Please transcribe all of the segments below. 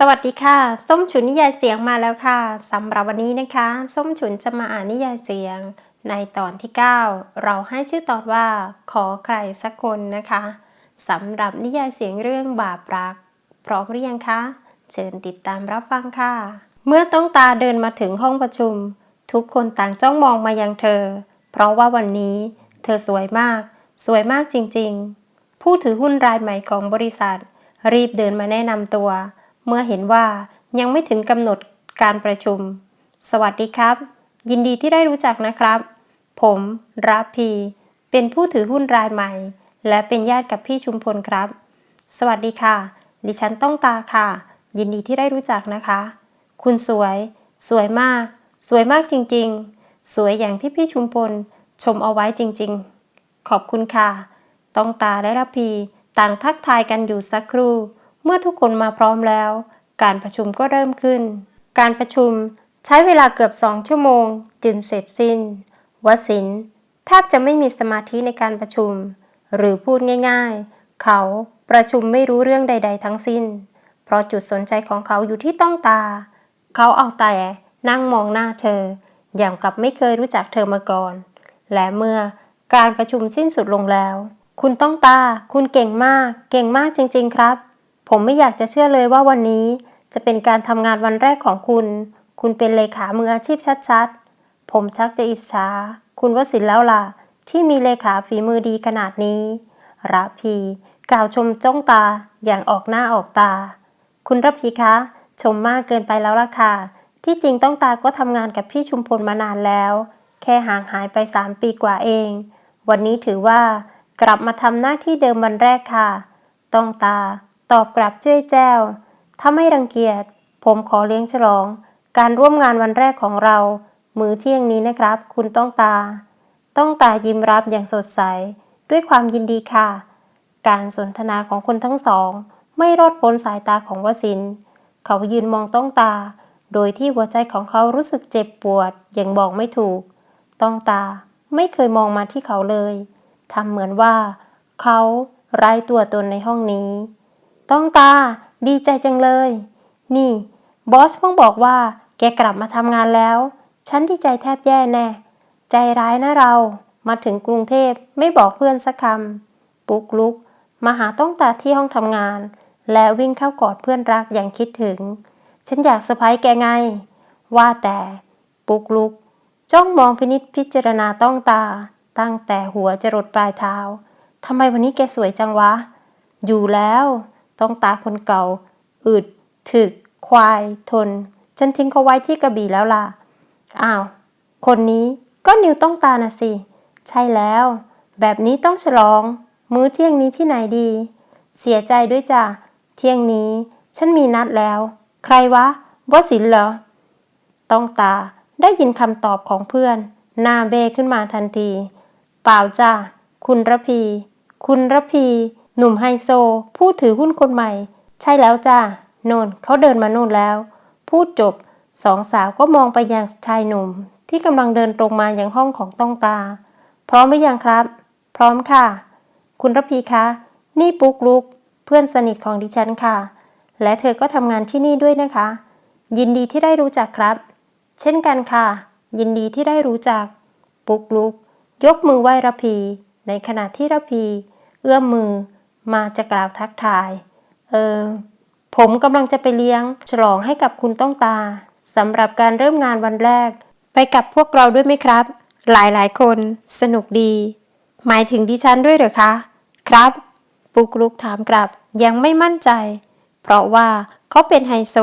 สวัสดีค่ะ ส้มฉุนนิยายเสียงมาแล้วค่ะสำหรับวันนี้นะคะ ส้มฉุนจะมาอ่านนิยายเสียง ในตอนที่ 9 เราให้ชื่อตอนว่าขอใครสักคนนะคะสำหรับนิยายเสียงเรื่องบาปรัก พร้อมหรือยังคะเชิญติดตามรับฟังค่ะ เมื่อต้องตาเดินมาถึงห้องประชุม ทุกคนต่างจ้องมองมายังเธอ เพราะว่าวันนี้ เธอสวยมาก สวยมากจริงๆ ผู้ถือหุ้นรายใหม่ของบริษัท รีบเดินมาแนะนำตัว เมื่อเห็นว่ายังไม่ถึงกำหนดการประชุม สวัสดีครับ ยินดีที่ได้รู้จักนะครับ ผมราพี เป็นผู้ถือหุ้นรายใหม่ และเป็นญาติกับพี่ชุมพลครับ สวัสดีค่ะ ดิฉันต้องตาค่ะ ยินดีที่ได้รู้จักนะคะ คุณสวย สวยมาก สวยมากจริงๆ สวยอย่างที่พี่ชุมพลชมเอาไว้จริงๆ ขอบคุณค่ะ ต้องตาและระพีต่างทักทายกันอยู่สักครู่ เมื่อทุกคนมาพร้อมแล้ว การประชุมก็เริ่มขึ้น การประชุมใช้เวลาเกือบสองชั่วโมง จึงเสร็จสิ้นวสินแทบจะไม่มีสมาธิในการประชุม หรือพูดง่ายๆ เขาประชุมไม่รู้เรื่องใด ๆ ทั้งสิ้น เพราะจุดสนใจของเขาอยู่ที่ต้องตา เขาเอาแต่นั่งมองหน้าเธอ อย่างกับไม่เคยรู้จักเธอมาก่อน และเมื่อการประชุมสิ้นสุดลงแล้ว คุณต้องตา คุณเก่งมาก เก่งมากจริง ๆ ครับ ผมไม่อยากจะเชื่อเลยว่าวันนี้จะเป็นการทำงานวันแรกของคุณ คุณเป็นเลขามืออาชีพชัดๆ ผมชักจะอิจฉา คุณวสินแล้วล่ะ ที่มีเลขาฝีมือดีขนาดนี้ ระพี กล่าวชมจ้องตาอย่างออกหน้าออกตา คุณระพีคะ ชมมากเกินไปแล้วล่ะค่ะ ที่จริงต้องตาก็ทำงานกับพี่ชุมพลมานานแล้ว แค่ห่างหายไป3ปีกว่าเอง วันนี้ถือว่ากลับมาทำหน้าที่เดิมวันแรกค่ะ ต้องตา ตอบกลับจ้วยแจ้ว ถ้าไม่รังเกียจ ผมขอเลี้ยงฉลอง การร่วมงานวันแรกของเรา มื้อเที่ยงนี้นะครับ คุณต้องตา ต้องตายิ้มรับอย่างสดใส ด้วยความยินดีค่ะ การสนทนาของคนทั้งสอง ไม่รอดพ้นสายตาของวสิน เขายืนมองต้องตา โดยที่หัวใจของเขารู้สึกเจ็บปวด อย่างบอกไม่ถูก ต้องตาไม่เคยมองมาที่เขาเลยทำเหมือนว่า เขาไร้ตัวตนในห้องนี้ ต้องตา ดีใจจังเลย นี่ บอสเพิ่งบอกว่า แกกลับมาทำงานแล้ว ฉันดีใจแทบแย่แน่ ใจร้ายนะเรา มาถึงกรุงเทพไม่บอกเพื่อนสักคำปุกลุก มาหาต้องตาที่ห้องทำงาน และวิ่งเข้ากอดเพื่อนรักอย่างคิดถึง ฉันอยากเซอร์ไพรส์แกไง ว่าแต่ปุกลุก จ้องมองพินิษพิจารณาต้องตา ตั้งแต่หัวจรดปลายเท้าทำไมวันนี้แกสวยจังวะ อยู่แล้ว ต้องตาคนเก่า อึด ถึก ควาย ทน ฉันทิ้งเขาไว้ที่กระบี่แล้วล่ะ อ้าว คนนี้ก็นิวต้องตาน่ะสิ ใช่แล้ว แบบนี้ต้องฉลอง มื้อเที่ยงนี้ที่ไหนดี เสียใจด้วยจ้ะ เที่ยงนี้ ฉันมีนัดแล้ว ใครวะวสินเหรอ ต้องตาได้ยินคำตอบของเพื่อนหน้าเบขึ้นมาทันที เปล่าจ้าคุณระพี คุณระพี หนุ่มไฮโซ ผู้ถือหุ้นคนใหม่ ใช่แล้วจ้าโนนเขาเดินมาโน่นแล้ว พูดจบสองสาวก็มองไปยังชายหนุ่ม ที่กำลังเดินตรงมาอยังห้องของต้องตา พร้อมหรือยังครับ พร้อมค่ะ คุณระพีคะ นี่ปุ๊กลุก เพื่อนสนิทของดิฉันค่ะ และเธอก็ทำงานที่นี่ด้วยนะคะ ยินดีที่ได้รู้จักครับ เช่นกันค่ะ ยินดีที่ได้รู้จัก ปุ๊กลุก ยกมือไหว้ระพี ในขณะที่ระพี เอื้อมมือ มาจะกล่าวทักทาย เออ ผมกำลังจะไปเลี้ยง ฉลองให้กับคุณต้องตาสำหรับการเริ่มงานวันแรก ไปกับพวกเราด้วยไหมครับ หลายหลายคน สนุกดี หมายถึงดิฉันด้วยเหรอคะ ครับ ปุกลุกถามกลับ ยังไม่มั่นใจ เพราะว่าเขาเป็นไฮโซ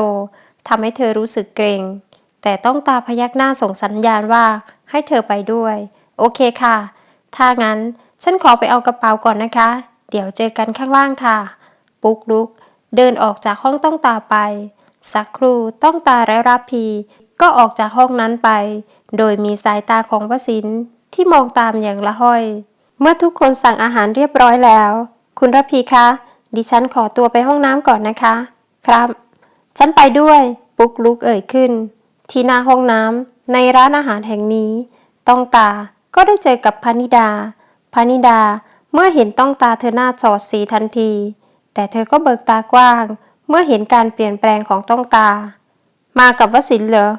ทำให้เธอรู้สึกเกรง แต่ต้องตาพยักหน้าส่งสัญญาณว่าให้เธอไปด้วย โอเคค่ะ ถ้างั้นฉันขอไปเอากระเป๋าก่อนนะคะ เดี๋ยวเจอกันข้างล่างค่ะ ปุ๊กลุก เดินออกจากห้องต้องตาไป สักครู่ต้องตาและรับพี ก็ออกจากห้องนั้นไป โดยมีสายตาของวสินที่มองตามอย่างละห้อย เมื่อทุกคนสั่งอาหารเรียบร้อยแล้ว คุณรพีคะ ดิฉันขอตัวไปห้องน้ำก่อนนะคะ ครับ ฉันไปด้วย ปุ๊กลุกเอ่ยขึ้น ที่หน้าห้องน้ำในร้านอาหารแห่งนี้ ต้องตาก็ได้เจอกับพนิดาพนิดา เมื่อเห็นต้องตาเธอหน้าสอดสีทันที แต่เธอก็เบิกตากว้าง เมื่อเห็นการเปลี่ยนแปลงของต้องตา มากับวสินเหรอ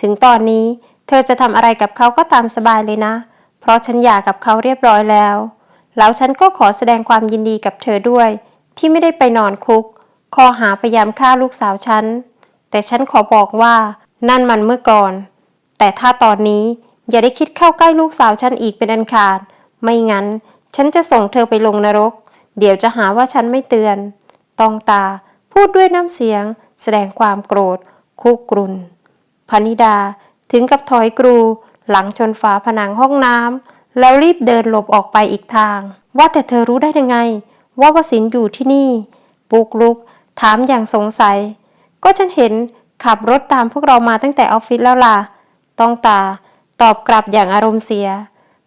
ถึงตอนนี้เธอจะทำอะไรกับเขาก็ตามสบายเลยนะ เพราะฉันหย่ากับเขาเรียบร้อยแล้ว แล้วฉันก็ขอแสดงความยินดีกับเธอด้วย ที่ไม่ได้ไปนอนคุกข้อหาพยายามฆ่าลูกสาวฉัน แต่ฉันขอบอกว่านั่นมันเมื่อก่อน แต่ถ้าตอนนี้อย่าได้คิดเข้าใกล้ลูกสาวฉันอีกเป็นอันขาด ไม่งั้น ฉันจะส่งเธอไปลงนรก เดี๋ยวจะหาว่าฉันไม่เตือน ตองตาพูดด้วยน้ำเสียง แสดงความโกรธ คุกรุนพนิดาถึงกับถอยกรู หลังชนฝาผนังห้องน้ำแล้วรีบเดินหลบออกไปอีกทาง ว่าแต่เธอรู้ได้ยังไง ว่าวสินอยู่ที่นี่ปุกลุก ถามอย่างสงสัย ก็ฉันเห็นขับรถตามพวกเรามาตั้งแต่ออฟฟิศแล้วล่ะ ต้องตา ตอบกลับอย่างอารมณ์เสีย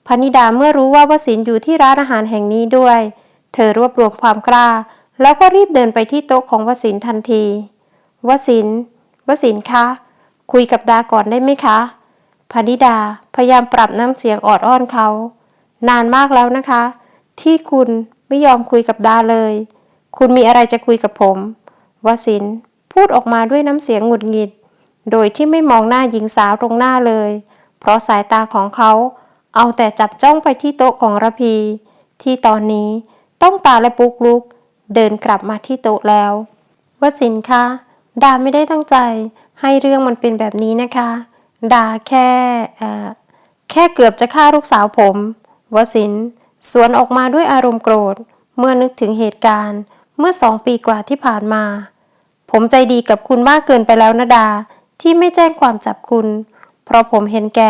พนิดาเมื่อรู้ว่าวสินอยู่ที่ร้านอาหารแห่งนี้ด้วย เธอรวบรวมความกล้า แล้วก็รีบเดินไปที่โต๊ะของวสินทันที วสิน วสินคะ คุยกับดาก่อนได้ไหมคะพนิดาพยายามปรับน้ำเสียงออดอ้อนเขา นานมากแล้วนะคะ ที่คุณไม่ยอมคุยกับดาเลย คุณมีอะไรจะคุยกับผม วสินพูดออกมาด้วยน้ำเสียงหงุดหงิด โดยที่ไม่มองหน้าหญิงสาวตรงหน้าเลย เพราะสายตาของเขา เอาแต่จับจ้องไปที่โต๊ะของระพี ที่ตอนนี้ต้องตาและปุกลุก เดินกลับมาที่โต๊ะแล้ววสินคะดาไม่ได้ตั้งใจ ให้เรื่องมันเป็นแบบนี้นะคะ ดาแค่เอ่อแค่เกือบจะฆ่าลูกสาวผมวสินสวนออกมาด้วยอารมณ์โกรธ เมื่อนึกถึงเหตุการณ์ เมื่อสองปีกว่าที่ผ่านมา ผมใจดีกับคุณมากเกินไปแล้วนะดา ที่ไม่แจ้งความจับคุณ เพราะผมเห็นแก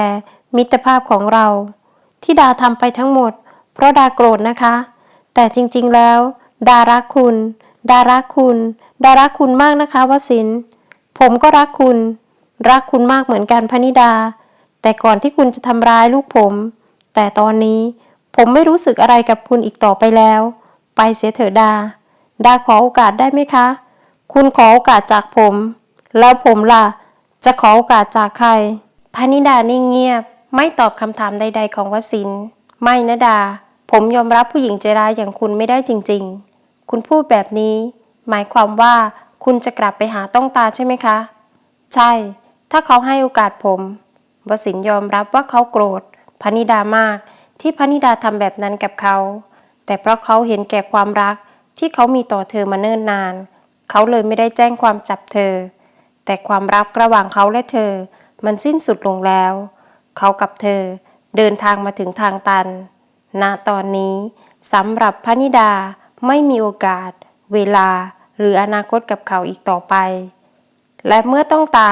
มิตรภาพของเรา ที่ดาทำไปทั้งหมด เพราะดาโกรธนะคะ แต่จริงๆแล้ว ดารักคุณ ดารักคุณ ดารักคุณมากนะคะวสิน ผมก็รักคุณ รักคุณมากเหมือนกันพนิดา แต่ก่อนที่คุณจะทำร้ายลูกผม แต่ตอนนี้ผมไม่รู้สึกอะไรกับคุณอีกต่อไปแล้ว ไปเสียเถอะดา ดาขอโอกาสได้ไหมคะ คุณขอโอกาสจากผม แล้วผมล่ะ จะขอโอกาสจากใครพนิดานิ่งเงียบ ไม่ตอบคำถามใด ๆ ของวสิน ไม่นะดา ผมยอมรับผู้หญิงใจร้ายอย่างคุณไม่ได้จริง ๆ คุณพูดแบบนี้ หมายความว่าคุณจะกลับไปหาต้องตาใช่ไหมคะ ใช่ ถ้าเขาให้โอกาสผม วสินยอมรับว่าเขาโกรธพนิดามากที่พนิดาทำแบบนั้นกับเขา แต่เพราะเขาเห็นแก่ความรักที่เขามีต่อเธอมาเนิ่นนาน เขาเลยไม่ได้แจ้งความจับเธอ แต่ความรักระหว่างเขาและเธอ มันสิ้นสุดลงแล้ว เขากับเธอเดินทางมาถึงทางตัน ณ ตอนนี้สำหรับพนิดาไม่มีโอกาส เวลาหรืออนาคตกับเขาอีกต่อไป และเมื่อต้องตา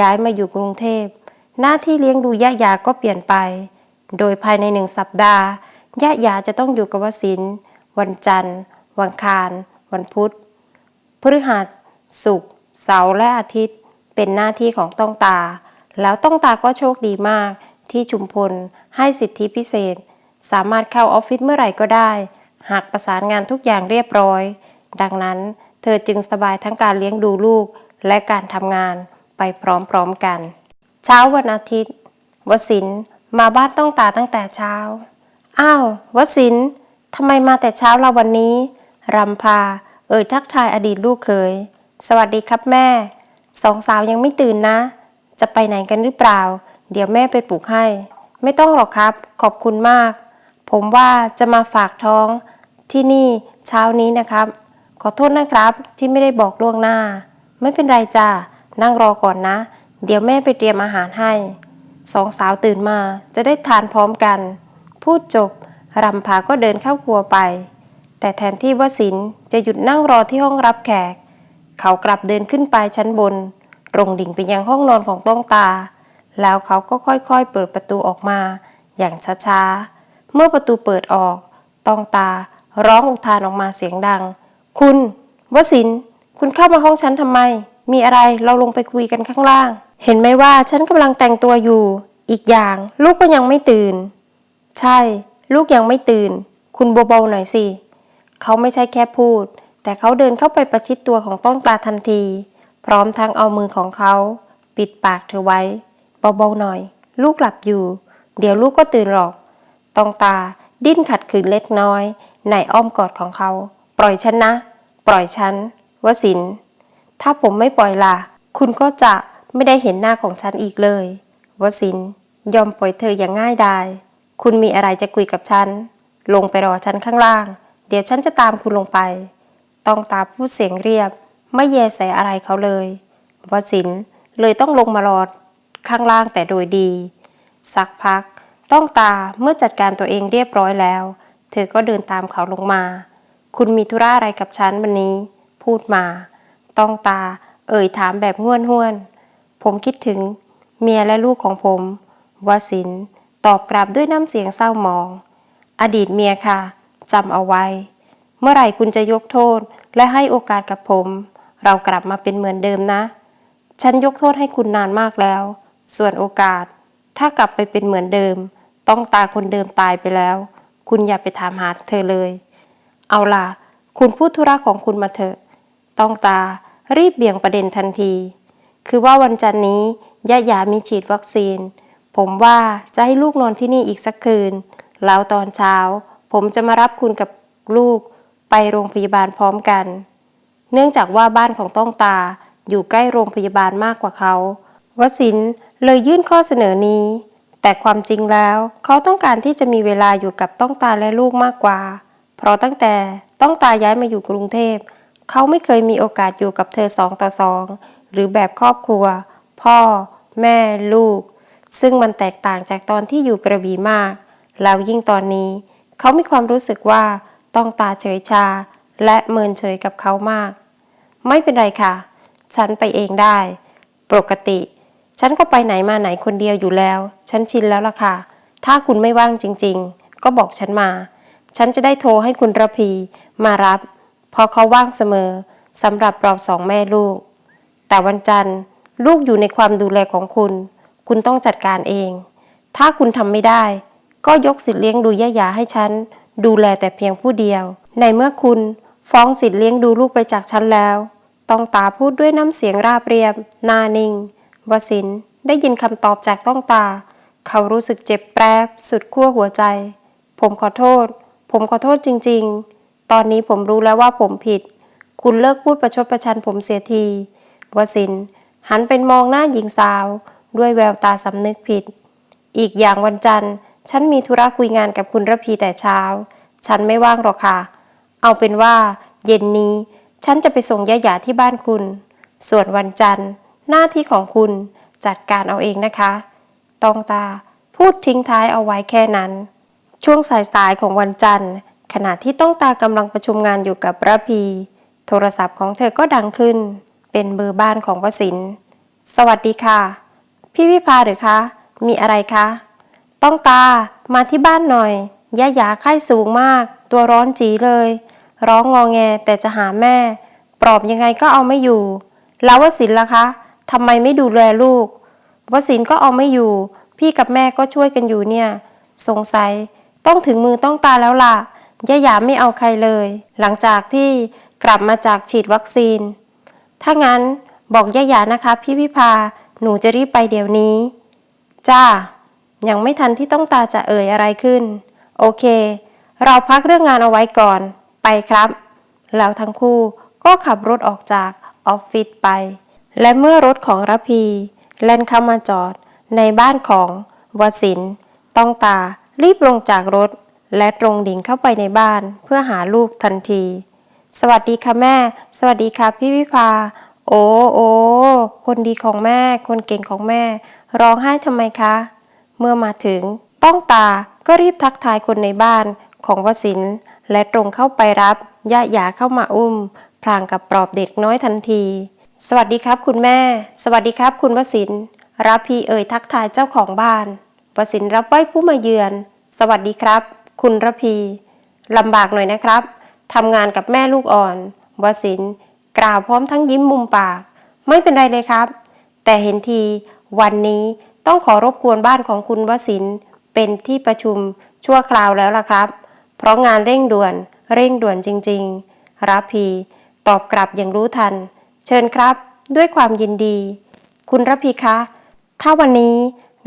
ย้ายมาอยู่กรุงเทพ หน้าที่เลี้ยงดูย่ายาก็เปลี่ยนไป โดยภายในหนึ่งสัปดาห์ย่ายาจะต้องอยู่กับวสิน วันจันทร์ วันคาร วันพุธ พฤหัส ศุกร์ เสาร์และอาทิตย์ เป็นหน้าที่ของต้องตา แล้วต้องตาก็โชคดีมาก ที่ชุมพลให้สิทธิพิเศษ สามารถเข้าออฟฟิศเมื่อไหร่ก็ได้ หากประสานงานทุกอย่างเรียบร้อย ดังนั้นเธอจึงสบายทั้งการเลี้ยงดูลูกและการทำงานไปพร้อมๆกัน เช้าวันอาทิตย์ วสินมาบ้านต้องตาตั้งแต่เช้า อ้าววสินทำไมมาแต่เช้าเราวันนี้รำพา เอ่ยทักทายอดีตลูกเขยสวัสดีครับแม่ สองสาวยังไม่ตื่นนะ จะไปไหนกันหรือเปล่า เดี๋ยวแม่ไปปลุกให้ ไม่ต้องหรอกครับ ขอบคุณมาก ผมว่าจะมาฝากท้องที่นี่เช้านี้นะครับ ขอโทษนะครับที่ไม่ได้บอกล่วงหน้า ไม่เป็นไรจ้านั่งรอก่อนนะ เดี๋ยวแม่ไปเตรียมอาหารให้ สองสาวตื่นมาจะได้ทานพร้อมกัน พูดจบรำพาก็เดินเข้าครัวไป แต่แทนที่วสินจะหยุดนั่งรอที่ห้องรับแขก เขากลับเดินขึ้นไปชั้นบน ตรงดิ่งไปยังห้องนอนของต้องตา แล้วเขาก็ค่อยๆ เปิดประตูออกมา อย่างช้าๆ เมื่อประตูเปิดออก ต้องตาร้องอุทานออกมาเสียงดัง คุณวสิน คุณเข้ามาห้องฉันทำไม มีอะไรเราลงไปคุยกันข้างล่าง เห็นไหมว่าฉันกำลังแต่งตัวอยู่ อีกอย่างลูกก็ยังไม่ตื่น ใช่ ลูกยังไม่ตื่น คุณเบาๆหน่อยสิ เขาไม่ใช่แค่พูด แต่เขาเดินเข้าไปประชิดตัวของต้นตาทันที พร้อมทั้งเอามือของเขา ปิดปากเธอไว้เบาๆหน่อย ลูกหลับอยู่ เดี๋ยวลูกก็ตื่นหรอก ตองตาดิ้นขัดขืนเล็กน้อย ในอ้อมกอดของเขา ปล่อยฉันนะ ปล่อยฉันวสิน ถ้าผมไม่ปล่อยล่ะ คุณก็จะไม่ได้เห็นหน้าของฉันอีกเลยวสิน ยอมปล่อยเธออย่างง่ายดาย คุณมีอะไรจะคุยกับฉัน ลงไปรอฉันข้างล่าง เดี๋ยวฉันจะตามคุณลงไป ต้องตาพูดเสียงเรียบ ไม่แยแสอะไรเขาเลยวสินเลยต้องลงมารอข้างล่างแต่โดยดี สักพัก ต้องตาเมื่อจัดการตัวเองเรียบร้อยแล้ว เธอก็เดินตามเขาลงมา คุณมีธุระอะไรกับฉันวันนี้ พูดมา ต้องตา เอ่ยถามแบบห้วนห้วน ผมคิดถึง เมียและลูกของผมวสินตอบกลับด้วยน้ำเสียงเศร้าหมอง อดีตเมียค่ะจำเอาไว้ เมื่อไหร่คุณจะยกโทษและให้โอกาสกับผม เรากลับมาเป็นเหมือนเดิมนะ ฉันยกโทษให้คุณนานมากแล้ว ส่วนโอกาส ถ้ากลับไปเป็นเหมือนเดิม ต้องตาคนเดิมตายไปแล้ว คุณอย่าไปถามหาเธอเลย เอาล่ะ คุณพูดธุระของคุณมาเถอะ ต้องตารีบเบี่ยงประเด็นทันที คือว่าวันจันนี้ย่ายามีฉีดวัคซีน ผมว่าจะให้ลูกนอนที่นี่อีกสักคืน แล้วตอนเช้า ผมจะมารับคุณกับลูกไปโรงพยาบาลพร้อมกัน เนื่องจากว่าบ้านของต้องตาอยู่ใกล้โรงพยาบาลมากกว่าเขาวสินเลยยื่นข้อเสนอนี้ แต่ความจริงแล้วเขาต้องการที่จะมีเวลาอยู่กับต้องตาและลูกมากกว่า เพราะตั้งแต่ต้องตาย้ายมาอยู่กรุงเทพ เขาไม่เคยมีโอกาสอยู่กับเธอสองต่อสองหรือแบบครอบครัว พ่อ แม่ลูก ซึ่งมันแตกต่างจากตอนที่อยู่กระบี่มาก แล้วยิ่งตอนนี้ เขามีความรู้สึกว่าต้องตาเฉยชา และเมินเฉยกับเขามาก ไม่เป็นไรค่ะ ฉันไปเองได้ ปกติ ฉันก็ไปไหนมาไหนคนเดียวอยู่แล้ว ฉันชินแล้วล่ะค่ะ ถ้าคุณไม่ว่างจริง ๆ ก็บอกฉันมา ฉันจะได้โทรให้คุณระพี มารับพราะเขาว่างเสมอสำหรับเราสองแม่ลูก แต่วันจันทร์ลูกอยู่ในความดูแลของคุณ คุณต้องจัดการเอง ถ้าคุณทำไม่ได้ ก็ยกสิทธิ์เลี้ยงดูย่ายาให้ฉัน ดูแลแต่เพียงผู้เดียว ในเมื่อคุณ ฟ้องสิทธิ์เลี้ยงดูลูกไปจากฉันแล้ว ต้องตาพูดด้วยน้ำเสียงราบเรียบนานิ่งวสินได้ยินคำตอบจากต้องตา เขารู้สึกเจ็บแปรบสุดขั้วหัวใจ ผมขอโทษ ผมขอโทษจริง ๆ ตอนนี้ผมรู้แล้วว่าผมผิด คุณเลิกพูดประชดประชันผมเสียทีวสินหันเป็นมองหน้าหญิงสาว ด้วยแววตาสำนึกผิด อีกอย่างวันจันทร์ ฉันมีธุระคุยงานกับคุณระพีแต่เช้า ฉันไม่ว่างหรอกค่ะ เอาเป็นว่า เย็นนี้ ฉันจะไปส่งย่าหยาที่บ้านคุณ ส่วนวันจันทร์ หน้าที่ของคุณจัดการเอาเองนะคะ ตองตาพูดทิ้งท้ายเอาไว้แค่นั้น ช่วงสายๆของวันจันทร์ ขณะที่ต้องตากำลังประชุมงานอยู่กับระพี โทรศัพท์ของเธอก็ดังขึ้น เป็นเบอร์บ้านของวสินสวัสดีค่ะ พี่วิภาหรือคะ มีอะไรคะ ต้องตามาที่บ้านหน่อยย่าหยาไข้สูงมาก ตัวร้อนจีเลย ร้องงอแงแต่จะหาแม่ ปลอบยังไงก็เอาไม่อยู่ แล้ววสินล่ะคะทำไมไม่ดูแลลูกวสินก็เอาไม่อยู่ พี่กับแม่ก็ช่วยกันอยู่เนี่ย สงสัยต้องถึงมือต้องตาแล้วล่ะย่าหยาไม่เอาใครเลย หลังจากที่กลับมาจากฉีดวัคซีน ถ้างั้นบอกย่าหยานะคะ พี่วิภาหนูจะรีบไปเดี๋ยวนี้ จ้า ยังไม่ทันที่ต้องตาจะเอ่ยอะไรขึ้น โอเค เราพักเรื่องงานเอาไว้ก่อนไปครับ แล้วทั้งคู่ก็ขับรถออกจากออฟฟิศไป และเมื่อรถของระพี แล่นเข้ามาจอดในบ้านของวสินต้องตารีบลงจากรถ และตรงดิ่งเข้าไปในบ้านเพื่อหาลูกทันที สวัสดีค่ะแม่ สวัสดีค่ะพี่วิภา โอ้โอ้คนดีของแม่ คนเก่งของแม่ ร้องไห้ทำไมคะ เมื่อมาถึงต้องตาก็รีบทักทายคนในบ้าน ของวสินและตรงเข้าไปรับย่าหยาเข้ามาอุ้ม พลางกับปลอบเด็กน้อยทันที สวัสดีครับคุณแม่ สวัสดีครับคุณวสินรับพีเอ่ยทักทายเจ้าของบ้านวสินรับไหว้ผู้มาเยือน สวัสดีครับ คุณระพีลำบากหน่อยนะครับทำงานกับแม่ลูกอ่อนวสินกล่าวพร้อมทั้งยิ้มมุมปาก ไม่เป็นไรเลยครับ แต่เห็นทีวันนี้ต้องขอรบกวนบ้านของคุณวสินเป็นที่ประชุมชั่วคราวแล้วล่ะครับ เพราะงานเร่งด่วน เร่งด่วนจริง ๆ รับพี ตอบกลับอย่างรู้ทัน เชิญครับ ด้วยความยินดี คุณระพีคะ ถ้าวันนี้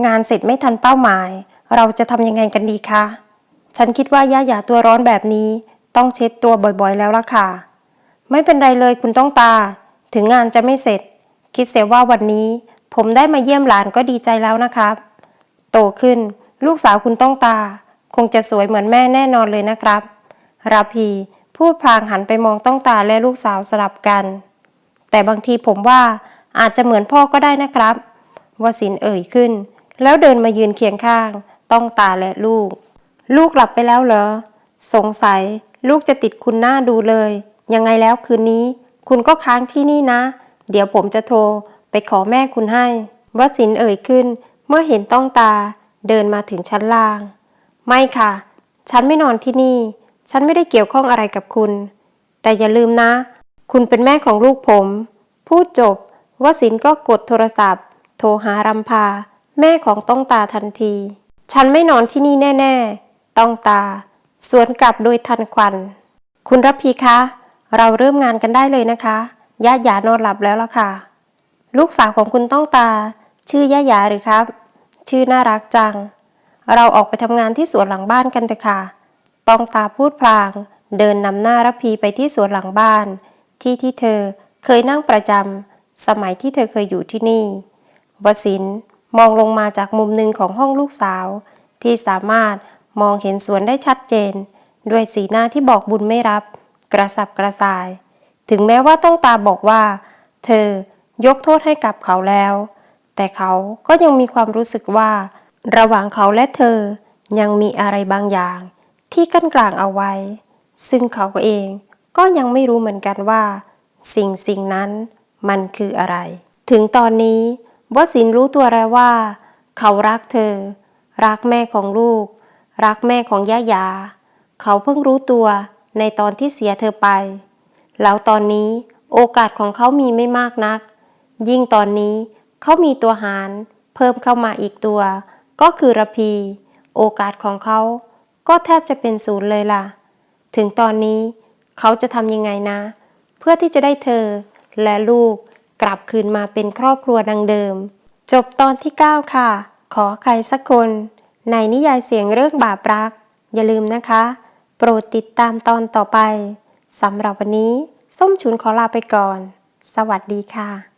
งานเสร็จไม่ทันเป้าหมาย เราจะทำยังไงกันดีคะ ฉันคิดว่าย่าหยาตัวร้อนแบบนี้ ต้องเช็ดตัวบ่อยๆแล้วล่ะค่ะ ไม่เป็นไรเลยคุณต้องตา ถึงงานจะไม่เสร็จ คิดเสียว่าวันนี้ ผมได้มาเยี่ยมหลานก็ดีใจแล้วนะครับ โตขึ้น ลูกสาวคุณต้องตา คงจะสวยเหมือนแม่แน่นอนเลยนะครับราพีพูดพลางหันไปมองต้องตาและลูกสาวสลับกัน แต่บางทีผมว่าอาจจะเหมือนพ่อก็ได้นะครับวสินเอ่ยขึ้น แล้วเดินมายืนเคียงข้าง ต้องตาและลูก ลูกหลับไปแล้วเหรอ สงสัย ลูกจะติดคุณหน้าดูเลย ยังไงแล้วคืนนี้ คุณก็ค้างที่นี่นะ เดี๋ยวผมจะโทร ไปขอแม่คุณให้วสินเอ่ยขึ้น เมื่อเห็นต้องตา เดินมาถึงชั้นล่าง ไม่ค่ะ ฉันไม่นอนที่นี่ ฉันไม่ได้เกี่ยวข้องอะไรกับคุณ แต่อย่าลืมนะ คุณเป็นแม่ของลูกผม พูดจบวสินก็กดโทรศัพท์ โทรหารำพา แม่ของต้องตาทันที ฉันไม่นอนที่นี่แน่ ๆ ต้องตา สวนกลับโดยทันควัน คุณรับพีคะ เราเริ่มงานกันได้เลยนะคะย่าหยานอนหลับแล้วล่ะค่ะ ลูกสาวของคุณต้องตา ชื่อย่าหยาหรือครับ ชื่อน่ารักจัง เราออกไปทำงานที่สวนหลังบ้านกันเถอะค่ะ ตองตาพูดพลาง เดินนำหน้ารพีไปที่สวนหลังบ้าน ที่ที่เธอเคยนั่งประจำสมัยที่เธอเคยอยู่ที่นี่วสินมองลงมาจากมุมหนึ่งของห้องลูกสาว ที่สามารถมองเห็นสวนได้ชัดเจน ด้วยสีหน้าที่บอกบุญไม่รับ กระสับกระส่าย ถึงแม้ว่าต้องตาบอกว่า เธอยกโทษให้กับเขาแล้ว แต่เขาก็ยังมีความรู้สึกว่า ระหว่างเขาและเธอยังมีอะไรบางอย่าง ที่กั้นกลางเอาไว้ ซึ่งเขาเองก็ยังไม่รู้เหมือนกันว่า สิ่งสิ่งนั้นมันคืออะไร ถึงตอนนี้วสินรู้ตัวแล้วว่า เขารักเธอ รักแม่ของลูก รักแม่ของย่ายา เขาเพิ่งรู้ตัวในตอนที่เสียเธอไป แล้วตอนนี้โอกาสของเขามีไม่มากนัก ยิ่งตอนนี้เขามีตัวหารเพิ่มเข้ามาอีกตัว ก็คือระพี โอกาสของเขาก็แทบจะเป็นศูนย์เลยล่ะ ถึงตอนนี้เขาจะทำยังไงนะ เพื่อที่จะได้เธอและลูกกลับคืนมาเป็นครอบครัวดังเดิม จบตอนที่ 9 ค่ะ ขอใครสักคน ในนิยายเสียงเรื่องบาปรัก อย่าลืมนะคะ โปรดติดตามตอนต่อไปสำหรับวันนี้ ส้มฉุนขอลาไปก่อน สวัสดีค่ะ